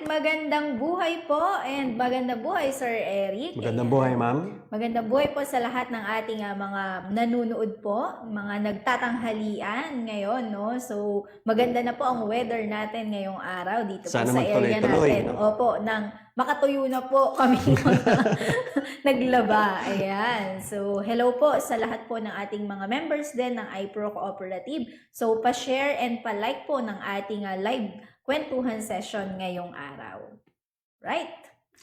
magandang buhay po and magandang buhay Sir Eric. Magandang buhay, ma'am. Magandang buhay po sa lahat ng ating ah, mga nanonood po, mga nagtatanghalian ngayon, no? So, maganda na po ang weather natin ngayong araw dito Sana po sa area natin. no? Opo, nang makatuyo na po kami naglaba. Ayan. So, hello po sa lahat po ng ating mga members din ng iPro Cooperative. So, pa-share and pa-like po ng ating ah, live kwentuhan session ngayong araw. Right?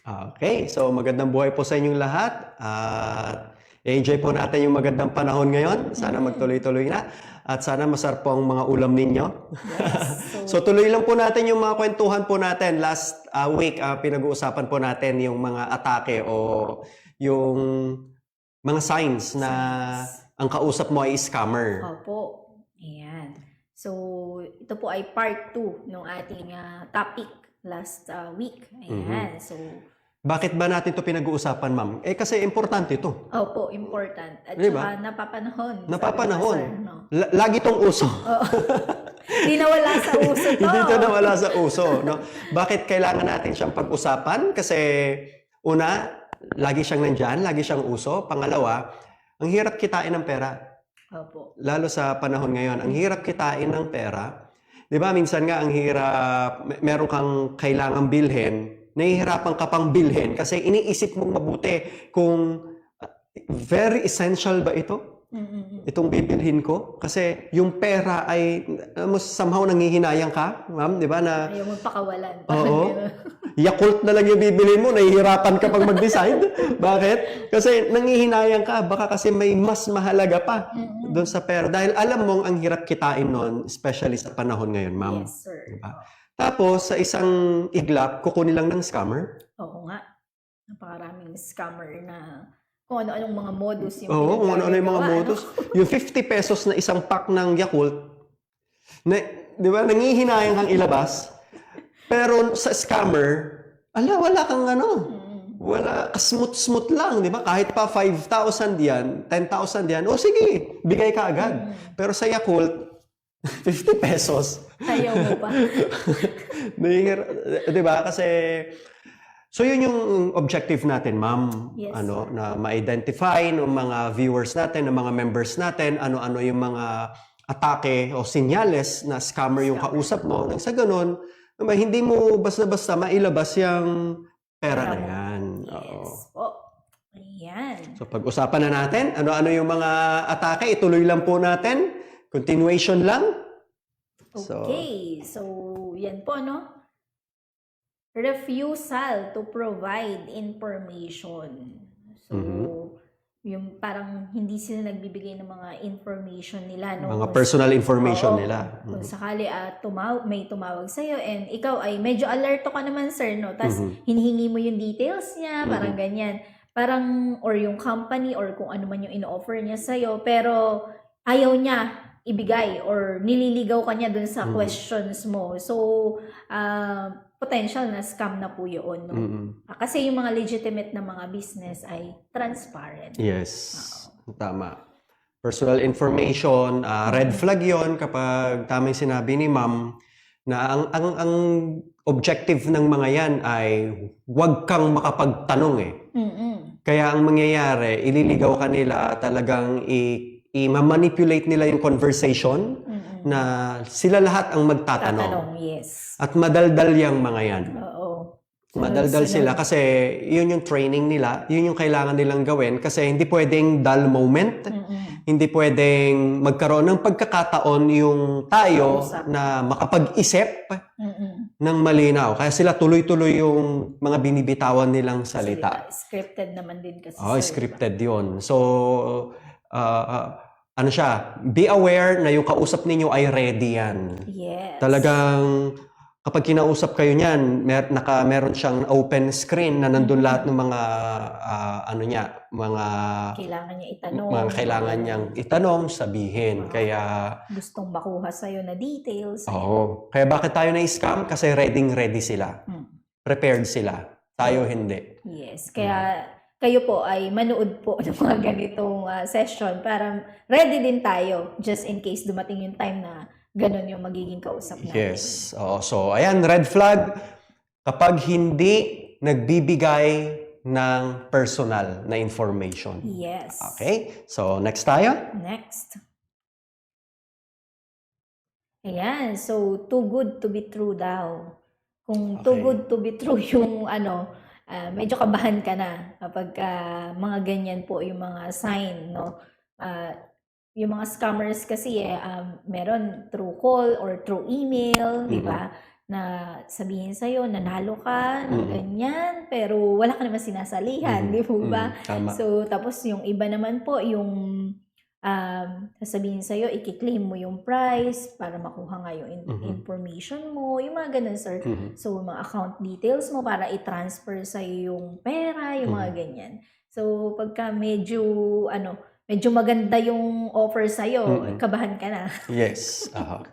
Okay, so magandang buhay po sa inyong lahat. At enjoy po natin yung magandang panahon ngayon. Sana magtuloy-tuloy na. At sana masarap po ang mga ulam ninyo. Yes. So tuloy lang po natin yung mga kwentuhan po natin. Last uh, week, uh, pinag-uusapan po natin yung mga atake o yung mga signs na ang kausap mo ay scammer. Opo. So, ito po ay part 2 ng ating ah, topic last ah, week. Ayan. So, Bakit ba natin to pinag-uusapan, ma'am? Eh kasi importante ito. opo, important. At Di ba? saka napapanahon. Napapanahon. sir, no? La- lagi tong uso. Hindi nawala sa uso to. Hindi ito nawala sa uso. No? Bakit kailangan natin siyang pag-usapan? Kasi una, lagi siyang nandyan, lagi siyang uso. Pangalawa, ang hirap kitain ng pera. Opo. Lalo sa panahon ngayon, ang hirap kitain ng pera. Di ba, minsan nga ang hirap, meron kang kailangang bilhin, nahihirapan ka pang bilhin kasi iniisip mong mabuti kung uh, very essential ba ito? Itong bibilhin ko kasi yung pera ay mo somehow nangihinayang ka ma'am di ba na Ayaw mo pakawalan. Oo. Yakult na lang yung bibilhin mo nahihirapan ka pag mag-decide bakit kasi nangihinayang ka baka kasi may mas mahalaga pa doon sa pera dahil alam mong ang hirap kitain noon especially sa panahon ngayon ma'am Yes, sir. Diba? tapos sa isang iglap kukunin lang ng scammer Oo nga. Napakaraming scammer na kung ano-anong mga modus yung Oo, kung ano-ano yung mga modus. Yung 50 pesos na isang pack ng Yakult, na, di ba, nangihinayang kang ilabas. Pero sa scammer, ala, wala kang ano, wala, kasmut-smut lang, di ba? Kahit pa 5,000 yan, 10,000 yan, o sige, bigay ka agad. Pero sa Yakult, 50 pesos. Ayaw mo pa. Di ba? Kasi, so yun yung objective natin, ma'am. Yes, ano, na ma-identify ng mga viewers natin, ng mga members natin, ano-ano yung mga atake o sinyales na scammer yung kausap mo. Nang sa ganun, naman, hindi mo basta-basta mailabas yung pera na yan. Oo. Yes po. Ayan. So pag-usapan na natin, ano-ano yung mga atake, ituloy lang po natin. Continuation lang. So- Okay. So, yan po, no? Refusal to provide information. So, Mhm. Yung parang hindi sila nagbibigay ng mga information nila, no? Mga Kung- personal information Oo. nila. Kung Mhm. sakali at tumaw may tumawag sa'yo and ikaw ay medyo alerto ka naman, sir, no? Tapos Mhm. hinihingi mo yung details niya, parang Mhm. ganyan. Parang, or yung company, or kung ano man yung in-offer niya sa'yo, pero ayaw niya ibigay or nililigaw ka niya dun sa Mhm. questions mo. So, ah, potential na scam na po yun, no? Mhm. Ah, Kasi yung mga legitimate na mga business ay transparent. Yes, tama. Personal information, ah, red flag yon kapag tama yung sinabi ni ma'am na ang, ang, ang objective ng mga yan ay huwag kang makapagtanong eh. Mm-mm. Kaya ang mangyayari, ililigaw ka nila, talagang i- i-manipulate nila yung conversation Mm-mm. na sila lahat ang magtatanong. Tatanong, yes. At madaldal yung mga yan. Oo. Madaldal Sunod-sunod. sila kasi yun yung training nila, yun yung kailangan nilang gawin kasi hindi pwedeng dull moment, Mm-mm. hindi pwedeng magkaroon ng pagkakataon yung tayo Kausap. na makapag-isip Mm-mm. ng malinaw. Kaya sila tuloy-tuloy yung mga binibitawan nilang salita. Scripted naman din kasi. Oh, scripted yun. So, uh, uh, ano siya, be aware na yung kausap ninyo ay ready yan. Yes. Talagang kapag kinausap kayo niyan, mer naka meron siyang open screen na nandun lahat ng mga ah, ano niya, mga Kailangan niya itanong. mga kailangan niyang itanong, sabihin. Kaya Gustong makuha sa'yo na details. oo. Kaya bakit tayo na-scam? Kasi ready ready sila. Hmm. Prepared sila. Tayo hindi. Yes. Kaya kayo po ay manood po ng mga ganitong ah, session para ready din tayo just in case dumating yung time na ganun yung magiging kausap natin. Yes. Oo. So, ayan, red flag. kapag hindi nagbibigay ng personal na information. Yes. Okay? So, next tayo. Next. Ayan. So, too good to be true daw. Kung too Okay. good to be true yung ano, ah, medyo kabahan ka na kapag ah, mga ganyan po yung mga sign, no? Ah, yung mga scammers kasi eh, um, meron through call or through email, di ba? Na sabihin sa'yo, nanalo ka, Mhm. ganyan, pero wala ka naman sinasalihan, Mhm. di po ba? Mhm. Tama. So, tapos yung iba naman po, yung um, sasabihin sa'yo, i-claim mo yung price para makuha nga yung in- Mhm. information mo, yung mga ganun, sir. Mhm. So, mga account details mo para i-transfer sa'yo yung pera, yung mga Mhm. ganyan. So, pagka medyo, ano, medyo maganda yung offer sa'yo, Mhm. kabahan ka na. Yes. Aha.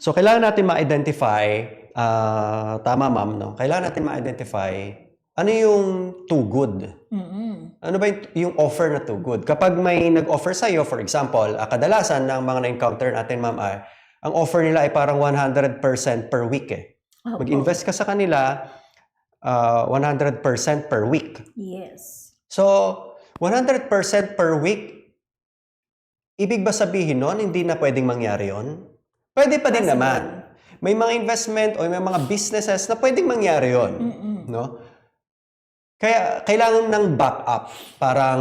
So, kailangan natin ma-identify, ah, tama ma'am, no? Kailangan natin ma-identify ano yung too good. Mm-mm. Ano ba yung, yung offer na too good? Kapag may nag-offer sa'yo, for example, ah, kadalasan ng mga na-encounter natin, ma'am, ay, ang offer nila ay parang 100% per week eh. Opo. Mag-invest ka sa kanila, ah, 100% per week. Yes. So, 100% per week, ibig ba sabihin nun, hindi na pwedeng mangyari yon? Pwede pa din Possible. naman. May mga investment o may mga businesses na pwedeng mangyari yon, Mm-mm. no? Kaya kailangan ng backup. Parang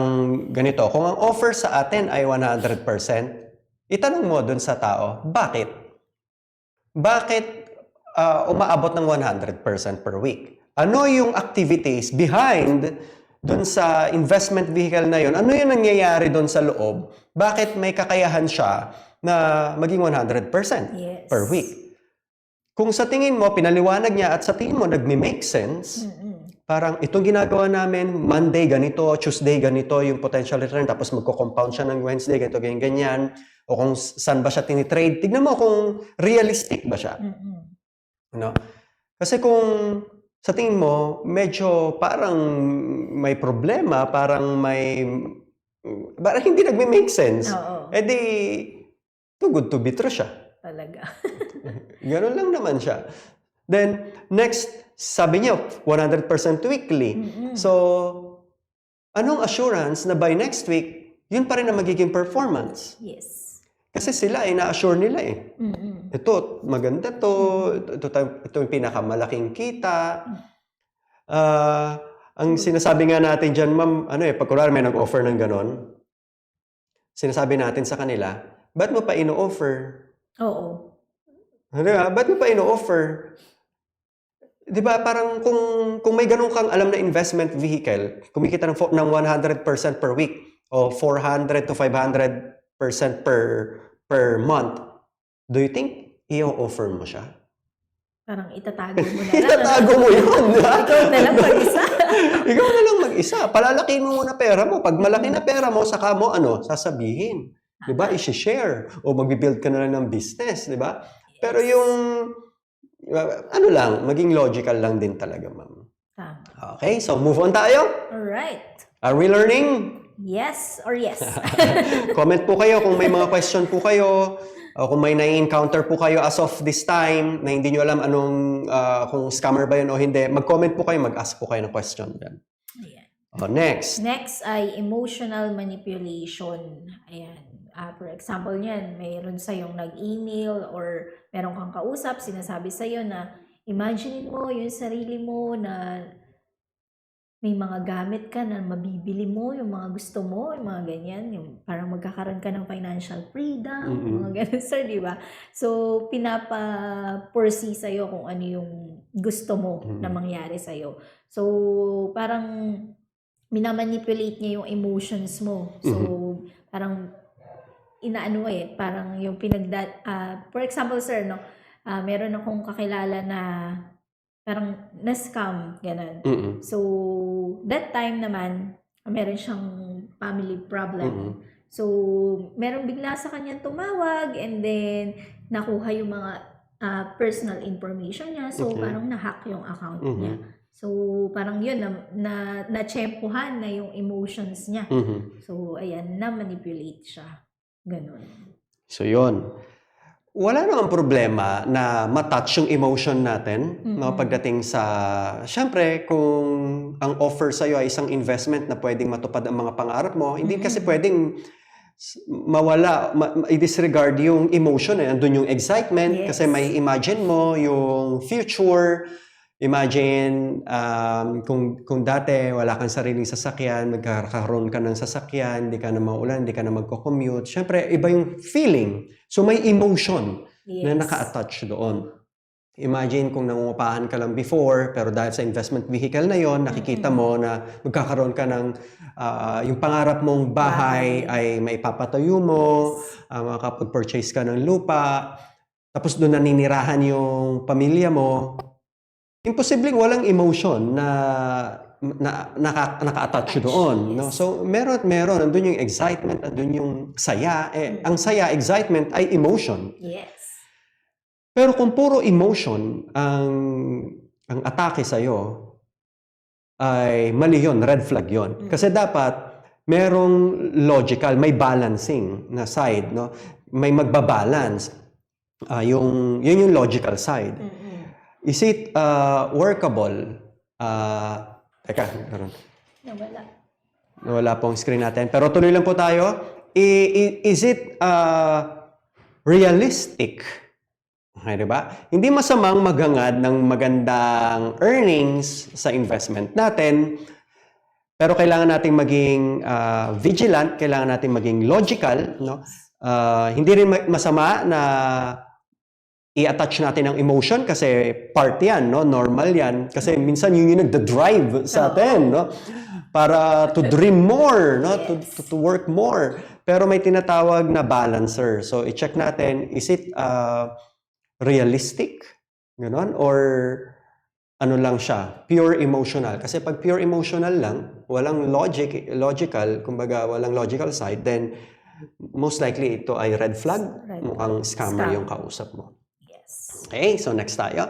ganito, kung ang offer sa atin ay 100%, itanong mo dun sa tao, bakit? Bakit ah, umaabot ng 100% per week? Ano yung activities behind dun sa investment vehicle na yun? Ano yung nangyayari dun sa loob? Bakit may kakayahan siya na maging 100% Yes. per week? Kung sa tingin mo, pinaliwanag niya at sa tingin mo, nagme-make sense, Mm-mm. Parang itong ginagawa namin, Monday ganito, Tuesday ganito yung potential return, tapos magko-compound siya ng Wednesday, ganito, ganyan, ganyan. O kung saan ba siya tinitrade, tignan mo kung realistic ba siya. Mm-mm. No? Kasi kung sa tingin mo, medyo parang may problema, parang may... Parang hindi nagme-make sense. Oo. Eh di, too good to be true siya. Talaga. Ganun lang naman siya. Then, next, sabi niya, 100% weekly. Mm-mm. So, anong assurance na by next week, yun pa rin ang magiging performance? Yes. Kasi sila ay na-assure nila eh. Mm-mm. Ito, maganda to. Ito, ito, ito yung pinakamalaking kita. Ah, ang sinasabi nga natin dyan, ma'am, ano eh, pag may nag-offer ng ganon, sinasabi natin sa kanila, ba't mo pa ino-offer? Oo. Di ba? Ba't mo pa ino-offer? Di ba, parang kung, kung may ganun kang alam na investment vehicle, kumikita ng, ng 100% per week o 400 to 500% per per month, do you think i-offer mo siya? Parang itatago mo na lang. ano? Itatago mo yun, di ba? Ikaw na lang mag-isa. Ikaw na lang mag-isa. Palalakihin mo muna pera mo. Pag malaki na pera mo, saka mo ano, sasabihin. Di ba? I-share. O mag-build ka na lang ng business. Di ba? Pero yung, ano lang, maging logical lang din talaga, ma'am. Tama. Okay, so move on tayo. Alright. Are we learning? Yes or yes? Comment po kayo kung may mga question po kayo. O kung may na-encounter po kayo as of this time na hindi nyo alam anong, uh, kung scammer ba yun o hindi, mag-comment po kayo, mag-ask po kayo ng question dyan. Ayan. O, next. Next ay emotional manipulation. Ayan. Ah, for example niyan, mayroon sa'yong nag-email or meron kang kausap, sinasabi sa'yo na imagine mo yung sarili mo na may mga gamit ka na mabibili mo, yung mga gusto mo, yung mga ganyan, yung parang magkakaroon ka ng financial freedom, Mm-mm. mga ganun, sir, di ba? So, pinapa-foresee sa'yo kung ano yung gusto mo na Mm. mangyari sa'yo. So, parang minamanipulate niya yung emotions mo. So, parang inaano eh, parang yung pinagda... ah, for example, sir, no, ah, meron akong kakilala na parang na-scam, ganun. Mm-mm. So, that time naman, meron siyang family problem. Mm-mm. So, meron bigla sa kanya tumawag and then nakuha yung mga ah, personal information niya. So, Okay. parang na-hack yung account Mhm. niya. So, parang yun, na, na, na-tsempuhan na yung emotions niya. Mhm. So, ayan, na-manipulate siya. Ganon. So, yun. wala namang problema na matouch yung emotion natin no Mm-mm. pagdating sa syempre kung ang offer sa iyo ay isang investment na pwedeng matupad ang mga pangarap mo hindi kasi pwedeng mawala ma- ma- i-disregard yung emotion eh andun yung excitement Yes. kasi may imagine mo yung future imagine um, kung kung dati wala kang sariling sasakyan magkakaroon ka ng sasakyan hindi ka na maulan hindi ka na magko-commute syempre iba yung feeling so may emotion Yes. na naka-attach doon. Imagine kung nangungupahan ka lang before, pero dahil sa investment vehicle na yon, nakikita mo na magkakaroon ka ng ah, yung pangarap mong bahay ay maipapatayo mo, Yes. ah, makakapag-purchase ka ng lupa, tapos doon naninirahan yung pamilya mo. Imposibleng walang emotion na na naka, naka-attach Attach, doon. No? yes. So, meron at meron. Andun yung excitement, andun yung saya. Eh, ang saya, excitement ay emotion. Yes. Pero kung puro emotion ang ang atake sa ay mali yun, red flag yon. Mm. Kasi dapat merong logical, may balancing na side, no? May magbabalance. Ah, yung yun yung logical side. Mm-mm. Is it uh, workable? Ah, teka, meron. Nawala. Wala pong screen natin. Pero tuloy lang po tayo. I- i- is it uh, realistic? Okay, di ba? Hindi masamang maghangad ng magandang earnings sa investment natin. Pero kailangan nating maging uh, vigilant, kailangan nating maging logical, no? Uh, hindi rin ma- masama na i-attach natin ang emotion kasi part yan, no? Normal yan. Kasi minsan yun yung nagda-drive sa atin, no? Para to dream more, no? To, to, to work more. Pero may tinatawag na balancer. So, i-check natin, is it uh, realistic? Ganon? Or ano lang siya, pure emotional. Kasi pag pure emotional lang, walang logic, logical, kumbaga walang logical side, then most likely ito ay red flag. Red Mukhang scammer Scam. yung kausap mo. Okay, so next tayo.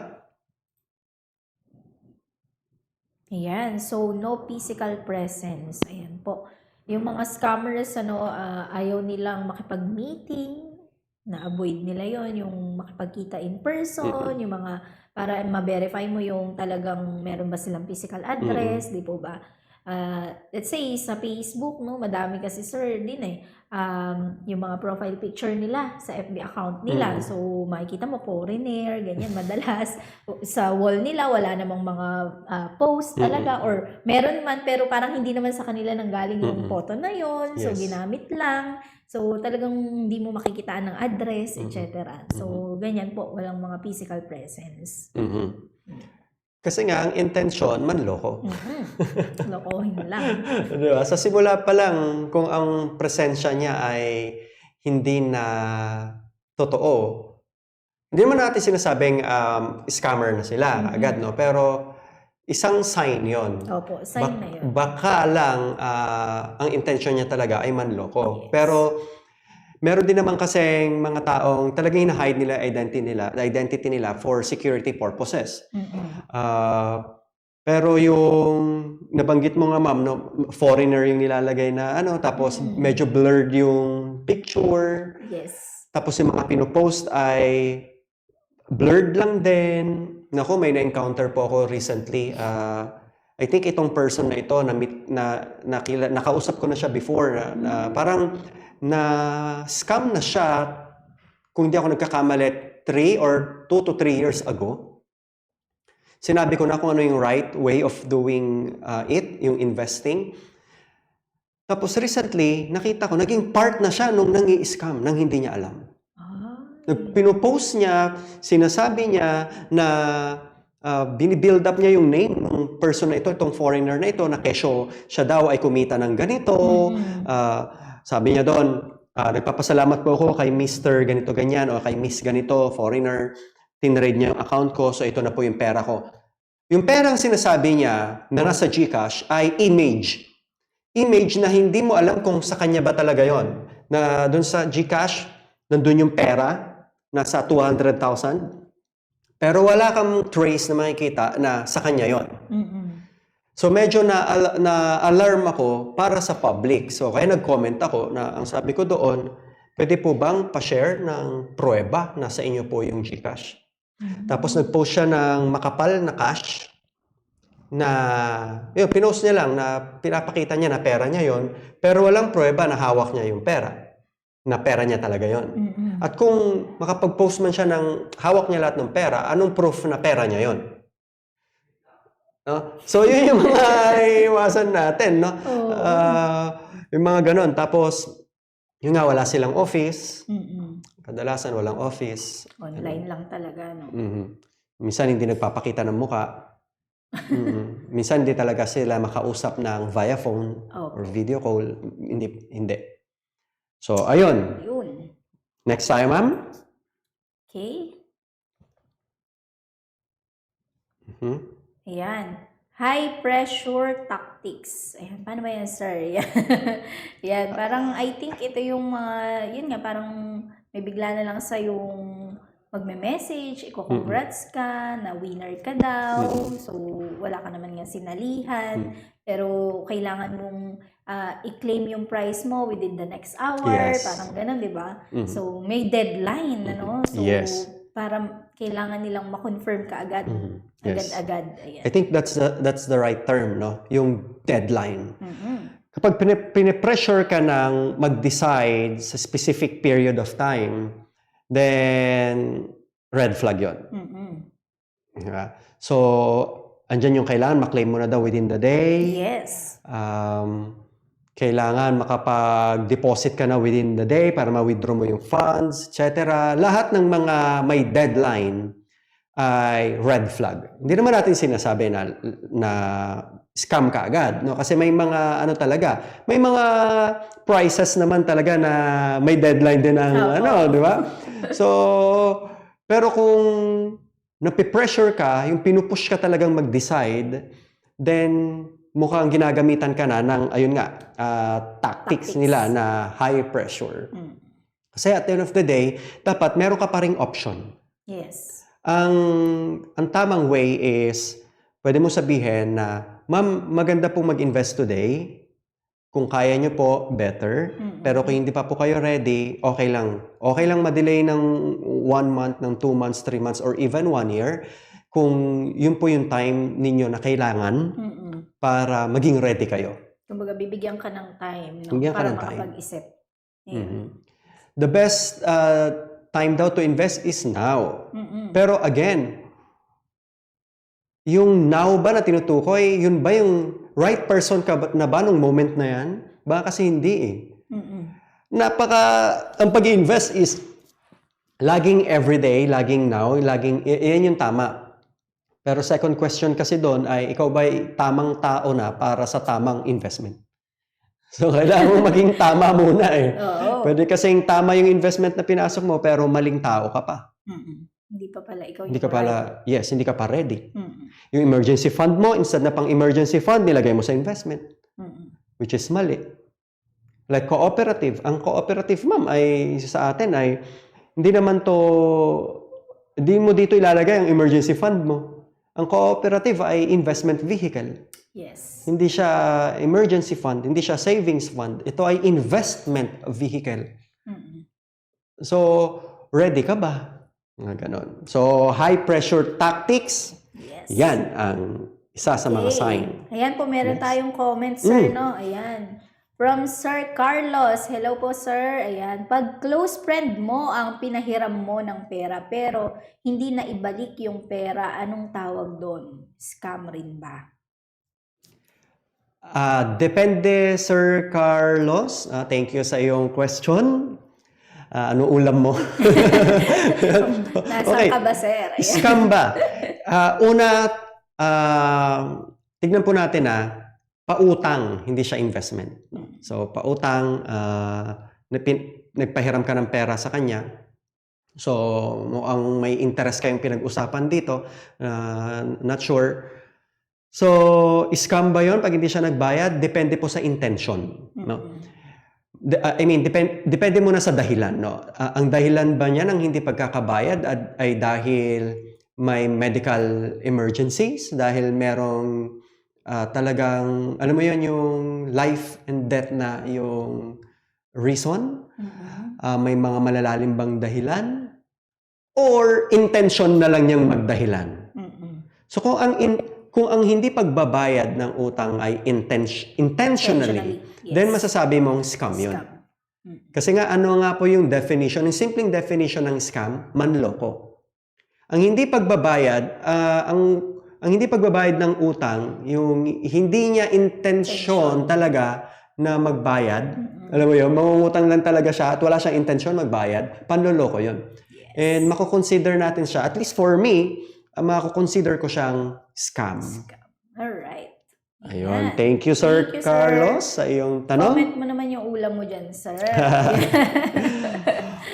Ayan. So, no physical presence. Ayan po. Yung mga scammers, ano, ah, ayaw nilang makipag-meeting. Na-avoid nila yon yung makipagkita in person, yung mga, para ma-verify mo yung talagang meron ba silang physical address, di po ba? Ah, let's say, sa Facebook, no, madami kasi, sir, din eh, um, yung mga profile picture nila sa FB account nila. Mm. So, makikita mo, foreigner, ganyan, madalas. Sa wall nila, wala namang mga ah, post talaga. Or meron man, pero parang hindi naman sa kanila nanggaling yung Mm-mm. photo na yon So, Yes. ginamit lang. So, talagang hindi mo makikitaan ng address, Mm. etc. So, ganyan po, walang mga physical presence. Mhm. Kasi nga, ang intention, manloko. Mhm. Lokohin lang. Di ba? Sa simula pa lang, kung ang presensya niya ay hindi na totoo, hindi naman natin sinasabing um, scammer na sila Mhm. agad, no? Pero isang sign yon. Opo, sign na yun. Baka lang ah, ang intention niya talaga ay manloko. Yes. Pero meron din naman kasing mga taong talagang hina-hide nila identity nila, identity nila for security purposes. Mhm. Ah, pero yung nabanggit mo nga ma'am, no, foreigner yung nilalagay na ano, tapos Mm. medyo blurred yung picture, Yes. tapos yung mga pinopost ay blurred lang din. Nako, may na-encounter po ako recently. Ah, I think itong person na ito, na, na, nakila, nakausap ko na siya before, na, na parang na scam na siya, kung hindi ako nagkakamali, 3 or 2 to 3 years ago. Sinabi ko na kung ano yung right way of doing uh, it, yung investing. Tapos recently, nakita ko, naging part na siya nung nangi-scam, nang hindi niya alam. Pinopost niya, sinasabi niya na uh, binibuild up niya yung name ng person na ito, itong foreigner na ito, na kesyo siya daw ay kumita ng ganito. Mhm. Ah, sabi niya doon, ah, nagpapasalamat po ako kay Mr. ganito ganyan o kay Miss ganito, foreigner. Tinrade niya yung account ko, so ito na po yung pera ko. Yung perang sinasabi niya na nasa GCash ay image. Image na hindi mo alam kung sa kanya ba talaga yon. Na doon sa GCash, nandun yung pera, nasa 200,000. Pero wala kang trace na makikita na sa kanya yon. Mhm. So medyo na, na alarm ako para sa public. So kaya nag-comment ako na ang sabi ko doon, pwede po bang pa-share ng pruweba na sa inyo po yung GCash? Mhm. Tapos nag-post siya ng makapal na cash na, yun, pinost niya lang na pinapakita niya na pera niya yon pero walang pruweba na hawak niya yung pera. Na pera niya talaga yon Mhm. At kung makapag-post man siya ng hawak niya lahat ng pera, anong proof na pera niya yon? No? So, yun yung mga iwasan natin, no? Oo. Ah, yung mga ganon. Tapos, yun nga, wala silang office. Mhm. Kadalasan walang office. Online lang talaga, no? Mhm. Minsan hindi nagpapakita ng muka. Mhm. Minsan hindi talaga sila makausap ng via phone or Okay. video call. Hindi. hindi. So, ayun. Yun. Next time, ma'am. Okay. Mhm. Ayan. High pressure tactics. Ayan, paano ba yan, sir? Yan. Yan, parang I think ito yung mga, yun nga, parang may bigla na lang sa yung magme-message, iko-congrats ka, na winner ka daw, so wala ka naman nga sinalihan, pero kailangan mong ah, i-claim yung prize mo within the next hour, Yes. parang ganun, di ba? Mhm. So, may deadline, ano? So, Yes. para kailangan nilang ma-confirm ka agad. Mhm. Yes. Agad-agad. Ayan. I think that's the that's the right term, no? Yung deadline. Mhm. Kapag pini- pinipressure ka ng mag-decide sa specific period of time, then red flag yon. Mhm. Diba? So, andyan yung kailangan, maklaim mo na daw within the day. Yes. Um, kailangan makapag-deposit ka na within the day para ma-withdraw mo yung funds, etc. Lahat ng mga may deadline ay red flag. Hindi naman natin sinasabi na, na scam ka agad. No? Kasi may mga, ano talaga, may mga prices naman talaga na may deadline din ang, Oo. ano, di ba? So, pero kung napipressure ka, yung pinupush ka talagang mag-decide, then mukhang ginagamitan ka na ng, ayun nga, ah, tactics, Tactics. nila na high pressure. Mm. Kasi at the end of the day, dapat meron ka pa ring option. Yes. Ang, ang tamang way is, pwede mo sabihin na, Ma'am, maganda pong mag-invest today. Kung kaya nyo po, better. Mm-mm. Pero kung hindi pa po kayo ready, okay lang. Okay lang ma-delay ng one month, ng two months, three months, or even one year. Kung yun po yung time ninyo na kailangan Mm-mm. Para maging ready kayo. Kumbaga, bibigyan ka ng time no? Bibigyan ka para ng time. makapag-isip. Ayan. Mhm. The best uh, time daw to invest is now. Mm-mm. Pero again, yung now ba na tinutukoy, yun ba yung right person ka ba- na ba nung moment na yan? Baka kasi hindi eh. Mm-mm. Napaka, ang pag-invest is laging everyday, laging now, laging, yan yung tama. Pero second question kasi doon ay, ikaw ba tamang tao na para sa tamang investment? So, kailangan mo maging tama muna eh. Oo. Pwede kasing tama yung investment na pinasok mo, pero maling tao ka pa. Mm-mm. Hindi pa pala ikaw Hindi ka pala, yes, hindi ka pa ready. Mm-mm. Yung emergency fund mo, instead na pang emergency fund, nilagay mo sa investment, Mm-mm. which is mali. Like cooperative. Ang cooperative, ma'am, ay sa atin ay, hindi naman to, hindi mo dito ilalagay ang emergency fund mo. Ang cooperative ay investment vehicle. Yes. Hindi siya emergency fund, hindi siya savings fund. Ito ay investment vehicle. Mm-mm. So, ready ka ba? Mga ganon. So, high pressure tactics, Yes. yan ang isa sa mga Okay. sign. Ayan po, meron Yes. tayong comments, sir, Mm. no? Ayan. From Sir Carlos. Hello po, sir. Ayan. Pag close friend mo ang pinahiram mo ng pera pero hindi na ibalik yung pera, anong tawag doon? Scam rin ba? Ah, depende, Sir Carlos. Ah, thank you sa iyong question. Ah, ano ulam mo? Nasaan Okay. ka ba, sir? Ayan. Scam ba? Ah, una, ah, tignan po natin na pautang, hindi siya investment. So, pautang, ah, napin- nagpahiram ka ng pera sa kanya. So, mukhang may interest kayong pinag-usapan dito. Ah, not sure. So, scam ba yon pag hindi siya nagbayad? Depende po sa intention. No? De- uh, I mean, depend, depende muna sa dahilan. No? Ah, ang dahilan ba niya ng hindi pagkakabayad ad- ay dahil may medical emergencies? Dahil merong ah, talagang, alam mo yon yung life and death na yung reason? Mhm. Ah, may mga malalalim bang dahilan? Or intention na lang niyang magdahilan? Mhm. So kung ang in, kung ang hindi pagbabayad ng utang ay intention, intentionally, yes. then masasabi mong scam yun. Scam. Mhm. Kasi nga ano nga po yung definition, yung simpleng definition ng scam, manloko. Ang hindi pagbabayad, ah, ang ang hindi pagbabayad ng utang, yung hindi niya intensyon Intention. talaga na magbayad, alam mo yun, mangungutang lang talaga siya at wala siyang intensyon magbayad, panloloko yun. Yes. And mako-consider natin siya, at least for me, uh, mako-consider ko siyang scam. Scam. Alright. Ayun. Thank you, Sir Thank you, sir. Carlos, sa iyong tanong. Comment mo naman yung ulam mo dyan, sir.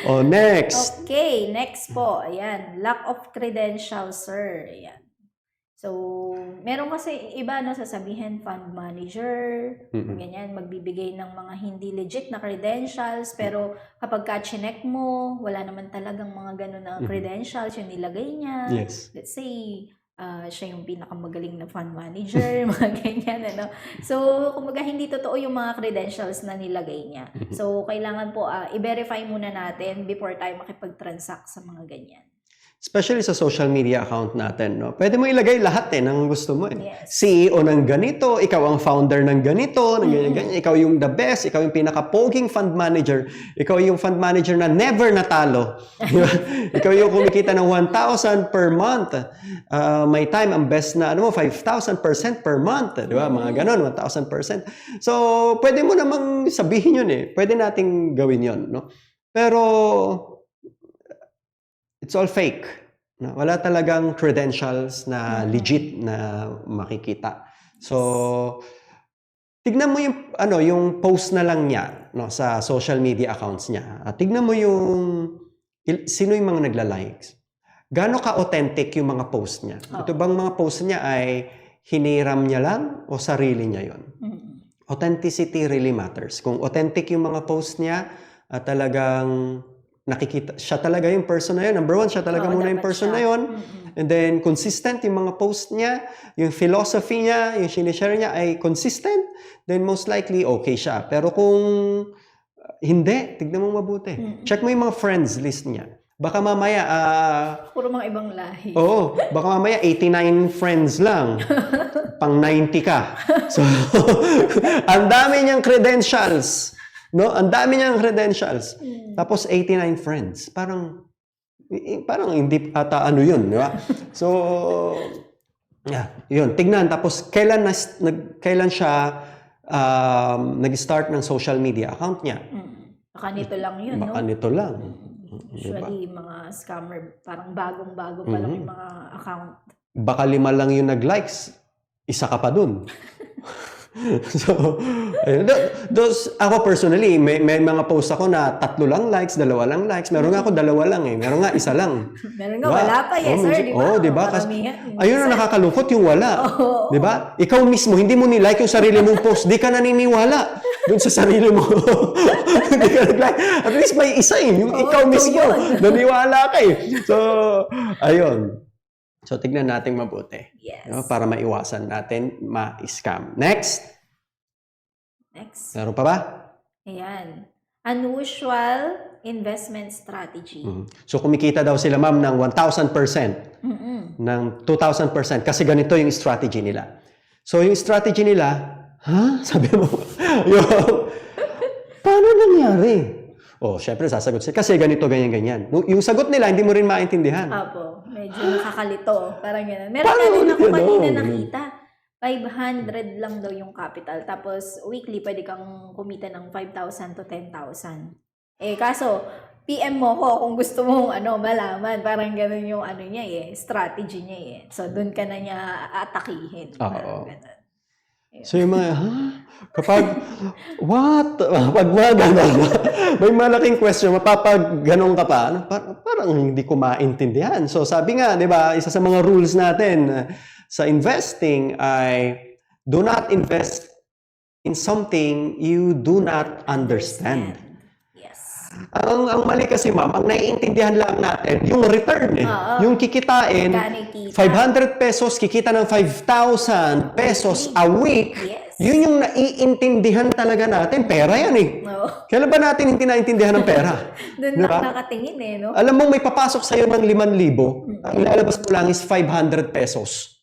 O, next. okay, next po. Ayan. Lack of credentials, sir. Ayan. So, meron kasi iba no sasabihin fund manager, Mm-mm. ganyan, magbibigay ng mga hindi legit na credentials, pero kapag ka chinek mo, wala naman talagang mga ganun na credentials yung nilagay niya. Yes. let's say, ah, siya yung pinakamagaling na fund manager, mga ganyan, ano. So, kumbaga, hindi totoo yung mga credentials na nilagay niya. So, kailangan po, ah, i-verify muna natin before tayo makipag-transact sa mga ganyan. Especially sa social media account natin, no? Pwede mo ilagay lahat eh ng gusto mo eh. Yes. CEO ng ganito, ikaw ang founder ng ganito, ng ganyan, Mhm. ganyan, ikaw yung the best, ikaw yung pinaka-poging fund manager, ikaw yung fund manager na never natalo. Ikaw yung kumikita ng 1,000 per month. Ah, may time, ang best na, ano mo, 5,000% per month. Di ba? Mga ganon, 1,000%. So, pwede mo namang sabihin yun eh. Pwede nating gawin yun, no? Pero, it's all fake. No? Wala talagang credentials na Mhm. legit na makikita. So, tignan mo yung ano, yung post na lang niya no sa social media accounts niya. At tignan mo yung sino yung mga nagla-likes. Gaano ka-authentic yung mga post niya? Oo. Ito bang mga post niya ay hiniram niya lang o sarili niya yon? Authenticity really matters. Kung authentic yung mga post niya, at talagang nakikita, siya talaga yung person na yun. Number one, siya talaga Oo, muna yung dapat person siya. na yun. Mhm. And then, consistent yung mga post niya, yung philosophy niya, yung sinishare niya ay consistent, then most likely, okay siya. Pero kung uh, hindi, tignan mo mabuti. Check mo yung mga friends list niya. Baka mamaya, ah, Puro mga ibang lahi. Oo, baka mamaya 89 friends lang. Pang 90 ka. So, ang dami niyang credentials. No? Ang dami niyang credentials. Mm. Tapos 89 friends. Parang parang hindi ata ano 'yun, di ba? So, yeah, 'yun. Tignan tapos kailan nas, nag, kailan siya um, nag-start ng social media account niya. Mm. Baka nito lang yun, no? Baka nito lang. Usually, mga scammer, parang bagong-bago pa lang Mhm. yung mga account. baka lima lang yung nag-likes, isa ka pa dun. so, ayun. Th- those, ako personally, may, may mga post ako na tatlo lang likes, dalawa lang likes. Meron nga ako dalawa lang eh. Meron nga isa lang. Meron nga, Diba? wala pa eh, Oh, sir, di ba? oh, di ba? Kas- Maramihan. Yung Ayun ang nakakalungkot yung wala. Oo. Di ba? Ikaw mismo, hindi mo nilike yung sarili mong post. Di ka naniniwala dun sa sarili mo. Hindi ka nag-like. At least may isa eh. Yung ikaw ikaw mismo. yun. Naniwala ka eh. So, ayun. So, tignan natin mabuti. Yes. No? Para maiwasan natin ma-scam. Next. Next. Meron pa ba? Ayan. Unusual investment strategy. Mhm. So, kumikita daw sila, ma'am, ng 1,000%, Mm-mm. ng 2,000% kasi ganito yung strategy nila. So, yung strategy nila, ha? Sabi mo, yung, paano nangyari? Oh, syempre sasagot sila. Kasi ganito, ganyan, ganyan. Yung sagot nila, hindi mo rin maintindihan. Apo, medyo nakakalito. Parang gano'n. Meron din ulit ako kanina nakita. 500 lang daw yung capital. Tapos, weekly, pwede kang kumita ng 5,000 to 10,000. Eh, kaso, PM mo ko kung gusto mong ano, malaman. Parang gano'n yung ano niya eh, strategy niya eh. So, doon ka na niya atakihin. Oo. Parang So yung mga, ha? Kapag, what? Pag may malaking question, mapapag ganon ka pa, ano, par- parang hindi ko maintindihan. So sabi nga, di ba, isa sa mga rules natin sa investing ay do not invest in something you do not understand. Ang, ang mali kasi ma'am, ang naiintindihan lang natin, yung return eh. Oo. Yung kikitain, Magkano yung kita? 500 pesos, kikita ng 5,000 pesos a week. Yes. Yun yung naiintindihan talaga natin. Pera yan eh. No. Kailan ba natin hindi naintindihan ng pera? Doon Diba? lang nakatingin eh, no? Alam mo, may papasok sa'yo ng 5,000, ang ilalabas mo lang is 500 pesos.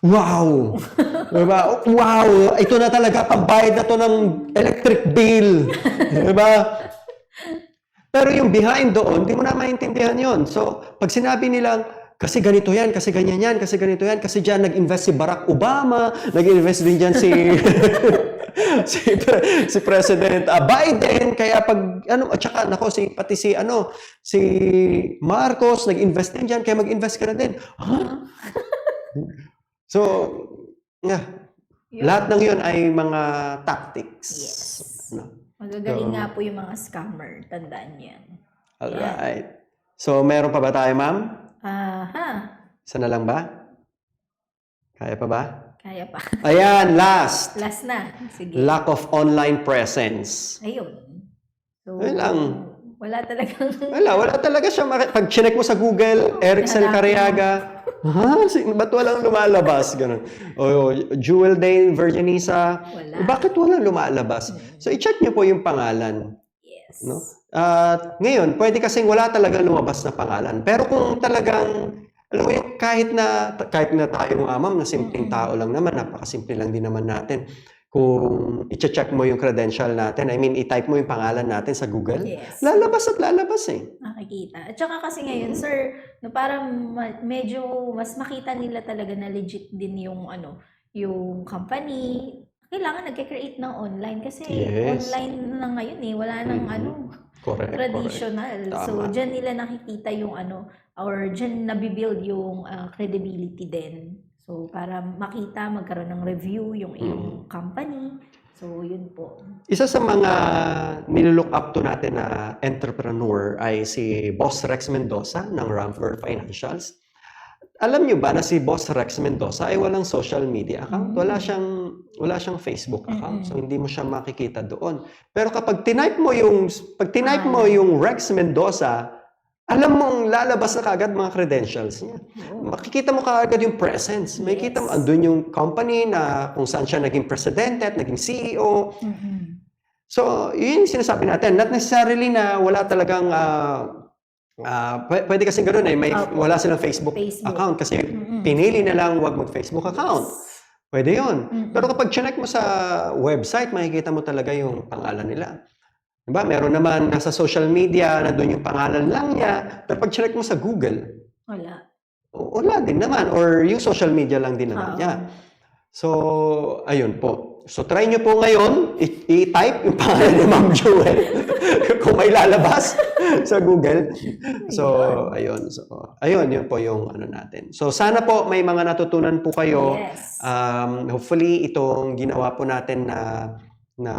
Wow! diba? Wow! Ito na talaga, pambayad na to ng electric bill. diba? Pero yung behind doon, di mo na maintindihan yon. So, pag sinabi nilang, kasi ganito yan, kasi ganyan yan, kasi ganito yan, kasi dyan nag-invest si Barack Obama, nag-invest din dyan si si, si President ah, Biden, kaya pag, ano, at saka, nako, si, pati si, ano, si Marcos, nag-invest din dyan, kaya mag-invest ka na din. Ha? so, yeah, Yun. lahat ng yun ay mga tactics. Yes. No? Magagaling So- nga po yung mga scammer. Tandaan yan. Alright. So, meron pa ba tayo, ma'am? Aha. Isa na lang ba? Kaya pa ba? Kaya pa. Ayan, last. Last na. Sige. Lack of online presence. Ayun. So, Ayun lang. Wala talagang... Wala, wala talaga siya. Pag chinek mo sa Google, Ericsson Hanapin mo. Ha? Ba't walang lumalabas? Ganun. O, Jewel Dane, Virginisa, Wala. bakit walang lumalabas? So, i-check niyo po yung pangalan. Yes. No? At ngayon, pwede kasing wala talaga lumabas na pangalan. Pero kung talagang, alam mo yung kahit na, kahit na tayo nga ma'am, na simpleng tao lang naman, napakasimple lang din naman natin. Kung i-check mo yung credential natin, I mean, i-type mo yung pangalan natin sa Google, Yes. lalabas at lalabas eh. Nakikita. At saka kasi ngayon, sir, no, parang ma- medyo mas makita nila talaga na legit din yung ano, yung company. Kailangan nagke-create ng online kasi Yes. online na ngayon eh. Wala nang Mhm. ano, Correct, correct. traditional. So, Tama. dyan nila nakikita yung ano, or dyan nabibuild yung ah, credibility din. So, para makita, magkaroon ng review yung iyong company. So, yun po. Isa sa mga nilook up to natin na entrepreneur ay si Boss Rex Mendoza ng Ramford Financials. Alam niyo ba na si Boss Rex Mendoza ay walang social media account? Mm. Wala siyang wala siyang Facebook account. So hindi mo siya makikita doon. Pero kapag tinype mo yung pag tinype mo Ah. yung Rex Mendoza, alam mong lalabas na kagad mga credentials niya. Makikita mo kaagad yung presence. May kita mo, Yes. andun yung company na kung saan siya naging presidente at naging CEO. Mhm. So, yun yung sinasabi natin. Not necessarily na wala talagang, ah, pw- pwede kasi ganoon eh, may, wala silang Facebook, Facebook. account kasi Mm-mm. pinili na lang wag mag-Facebook account. Pwede yun. Mm-mm. Pero kapag chinek mo sa website, makikita mo talaga yung pangalan nila. Diba? Meron naman nasa social media, nandun yung pangalan lang niya. Pero pag chinek mo sa Google, Wala. o- wala din naman. Or yung social media lang din naman Oo. niya. So, ayun po. So, try nyo po ngayon, i- i-type yung pangalan ni Ma'am Jewel kung may lalabas sa Google. So, ayun. So, ayun, yun po yung ano natin. So, sana po may mga natutunan po kayo. Yes. Um, hopefully, itong ginawa po natin na, na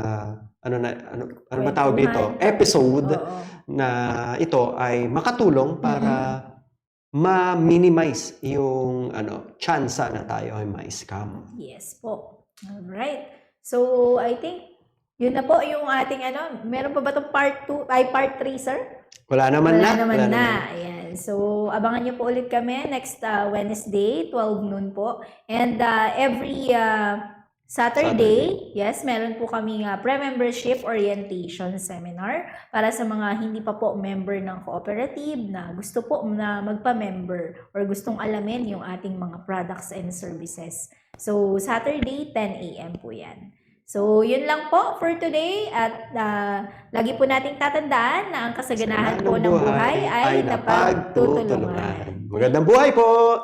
ano na, ano, ano ba tawag dito? Episode Oo. na ito ay makatulong para ma-minimize yung ano, tsansa na tayo ay ma-scam. Yes po. Alright. So, I think, yun na po yung ating ano, meron pa ba itong part 2, ay part 3, sir? Wala naman Wala na. naman wala na. Ayan. So, abangan niyo po ulit kami next uh, Wednesday, 12 noon po. And uh, every uh, Saturday, yes, meron po kami uh, pre-membership orientation seminar para sa mga hindi pa po member ng cooperative na gusto po na magpa-member or gustong alamin yung ating mga products and services. So, Saturday, 10 a.m. po yan. So, yun lang po for today at uh, lagi po nating tatandaan na ang kasaganahan po ng buhay ay napagtutulungan. Magandang buhay po!